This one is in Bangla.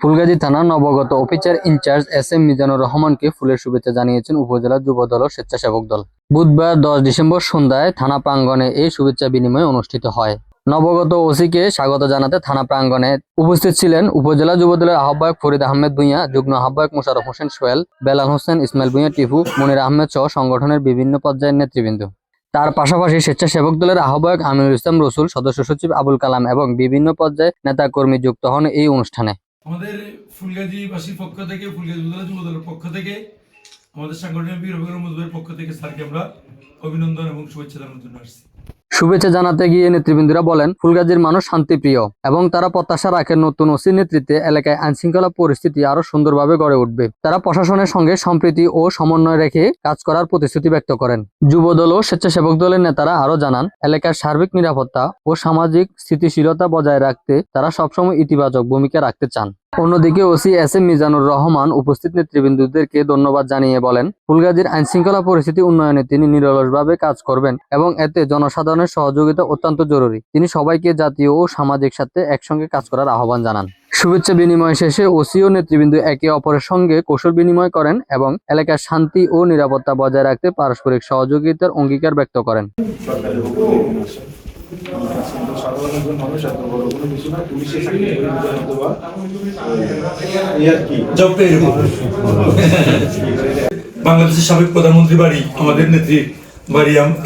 ফুলগাজী থানার নবগত officer in charge S M Mizanur রহমানকে ফুলের শুভেচ্ছা জানিয়েছেন উপজেলা যুব দল ও স্বেচ্ছাসেবক দল। বুধবার দশ ডিসেম্বর সন্ধ্যায় থানা প্রাঙ্গণে এই শুভেচ্ছা বিনিময় অনুষ্ঠিত হয়। নবগত ওসিকে স্বাগত জানাতে থানা প্রাঙ্গণে উপস্থিত ছিলেন উপজেলা যুবদলের আহ্বায়ক ফরিদ আহমেদ ভুঁইয়া, যুগ্ম আহ্বায়ক মোশারফ হোসেন সোহেল, বেলাল হোসেন, ইসমাইল ভুঁইয়া, টিপু, মনির আহমেদ সহ সংগঠনের বিভিন্ন পর্যায়ের নেতৃবৃন্দ। তার পাশাপাশি স্বেচ্ছাসেবক দলের আহ্বায়ক আমিনুল ইসলাম রসুল, সদস্য সচিব আবুল কালাম এবং বিভিন্ন পর্যায়ে নেতাকর্মী যুক্ত হন এই অনুষ্ঠানে। আমাদের ফুলগাজীবাসীর পক্ষ থেকে, ফুলগাজী উপজেলা যুব পক্ষ থেকে, আমাদের সাংগঠনিক বীর রবীন্দ্র মজুরের পক্ষ থেকে স্যারকে আমরা অভিনন্দন এবং শুভেচ্ছা জানানোর জন্য আসছি। শুভেচ্ছা জানাতে গিয়ে নেতৃবৃন্দরা বলেন, ফুলগাজীর মানুষ শান্তিপ্রিয় এবং তারা প্রত্যাশা রাখেন নতুন ওসির নেতৃত্বে এলাকায় আইনশৃঙ্খলা পরিস্থিতি আরও সুন্দরভাবে গড়ে উঠবে। তারা প্রশাসনের সঙ্গে সম্প্রীতি ও সমন্বয় রেখে কাজ করার প্রতিশ্রুতি ব্যক্ত করেন। যুবদল ও স্বেচ্ছাসেবক দলের নেতারা আরও জানান, এলাকার সার্বিক নিরাপত্তা ও সামাজিক স্থিতিশীলতা বজায় রাখতে তারা সবসময় ইতিবাচক ভূমিকা রাখতে চান। অন্যদিকে OC S M Mizanur Rahman উপস্থিত নেতৃবৃন্দদেরকে ধন্যবাদ জানিয়ে বলেন, ফুলগাজীর আইনশৃঙ্খলা পরিস্থিতি উন্নয়নে তিনি নিরলসভাবে কাজ করবেন এবং এতে জনসাধারণের সহযোগিতা অত্যন্ত জরুরি। তিনি সবাইকে জাতীয় ও সামাজিক সাথে একসঙ্গে কাজ করার আহ্বান জানান। শুভেচ্ছা বিনিময় শেষে ওসি ও নেতৃবৃন্দ একে অপরের সঙ্গে কৌশল বিনিময় করেন এবং এলাকার শান্তি ও নিরাপত্তা বজায় রাখতে পারস্পরিক সহযোগিতার অঙ্গীকার ব্যক্ত করেন। সরকারের পক্ষ থেকে নিয়ে আসে। কিন্তু সাধারণ একজন মানুষ এত বড় কোনো কিছু না পুলিশের চাকরি করে দিতে বা, এই আর কি জবটা এরকম বাংলাদেশের সাবেক প্রধানমন্ত্রী বাড়ি আমাদের নেত্রী বাড়ি আম-